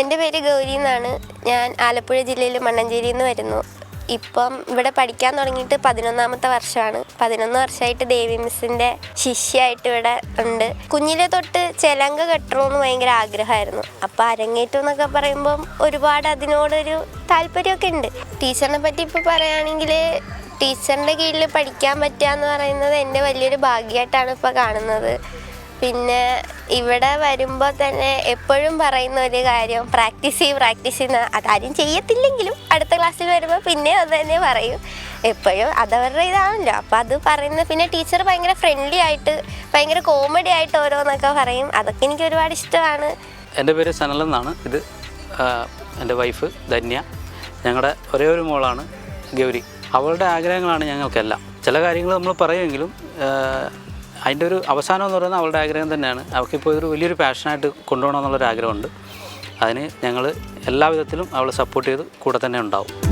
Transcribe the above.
എന്റെ പേര് ഗൗരി എന്നാണ്. ഞാൻ ആലപ്പുഴ ജില്ലയിൽ മണ്ണഞ്ചേരിയിൽ നിന്ന് വരുന്നു. ഇപ്പം ഇവിടെ പഠിക്കാൻ തുടങ്ങിയിട്ട് പതിനൊന്നാമത്തെ വർഷമാണ്. പതിനൊന്ന് വർഷമായിട്ട് ദേവി മിസ്സിന്റെ ശിഷ്യായിട്ട് ഇവിടെ ഉണ്ട്. കുഞ്ഞിലെ തൊട്ട് ചെലങ്ക കെട്ടണമെന്ന് ഭയങ്കര ആഗ്രഹമായിരുന്നു. അപ്പോൾ അരങ്ങേറ്റം എന്നൊക്കെ പറയുമ്പം ഒരുപാട് അതിനോടൊരു താല്പര്യമൊക്കെ ഉണ്ട്. ടീച്ചറിനെ പറ്റി ഇപ്പോൾ പറയുകയാണെങ്കിൽ ടീച്ചറിന്റെ കീഴിൽ പഠിക്കാൻ പറ്റുക എന്ന് പറയുന്നത് എന്റെ വലിയൊരു ഭാഗ്യമായിട്ടാണ് ഇപ്പോൾ കാണുന്നത്. പിന്നെ ഇവിടെ വരുമ്പോൾ തന്നെ എപ്പോഴും പറയുന്ന ഒരു കാര്യം പ്രാക്ടീസ് ചെയ്യും പ്രാക്ടീസ് ചെയ്യുന്ന അതാരും ചെയ്യത്തില്ലെങ്കിലും അടുത്ത ക്ലാസ്സിൽ വരുമ്പോൾ പിന്നെ അത് തന്നെ പറയും. എപ്പോഴും അതവരുടെ ഇതാണല്ലോ. അപ്പോൾ അത് പറയുന്ന പിന്നെ ടീച്ചർ ഭയങ്കര ഫ്രണ്ട്ലി ആയിട്ട് ഭയങ്കര കോമഡി ആയിട്ട് ഓരോന്നൊക്കെ പറയും. അതൊക്കെ എനിക്ക് ഒരുപാട് ഇഷ്ടമാണ്. എന്റെ പേര് സനൽ എന്നാണ്. ഇത് എന്റെ വൈഫ് ധന്യ. ഞങ്ങളുടെ ഒരേ ഒരു മോളാണ് ഗൗരി. അവളുടെ ആഗ്രഹങ്ങളാണ് ഞങ്ങൾക്കെല്ലാം. ചില കാര്യങ്ങൾ നമ്മൾ പറയുമെങ്കിലും അതിന്റെ ഒരു അവസാനം എന്ന് പറയുന്നത് അവളുടെ ആഗ്രഹം തന്നെയാണ്. അവൾക്കിപ്പോൾ ഇതൊരു വലിയൊരു പാഷനായിട്ട് കൊണ്ടുപോകണം എന്നുള്ളൊരു ആഗ്രഹമുണ്ട്. അതിന് ഞങ്ങൾ എല്ലാ വിധത്തിലും അവളെ സപ്പോർട്ട് ചെയ്ത് കൂടെ തന്നെ ഉണ്ടാവും.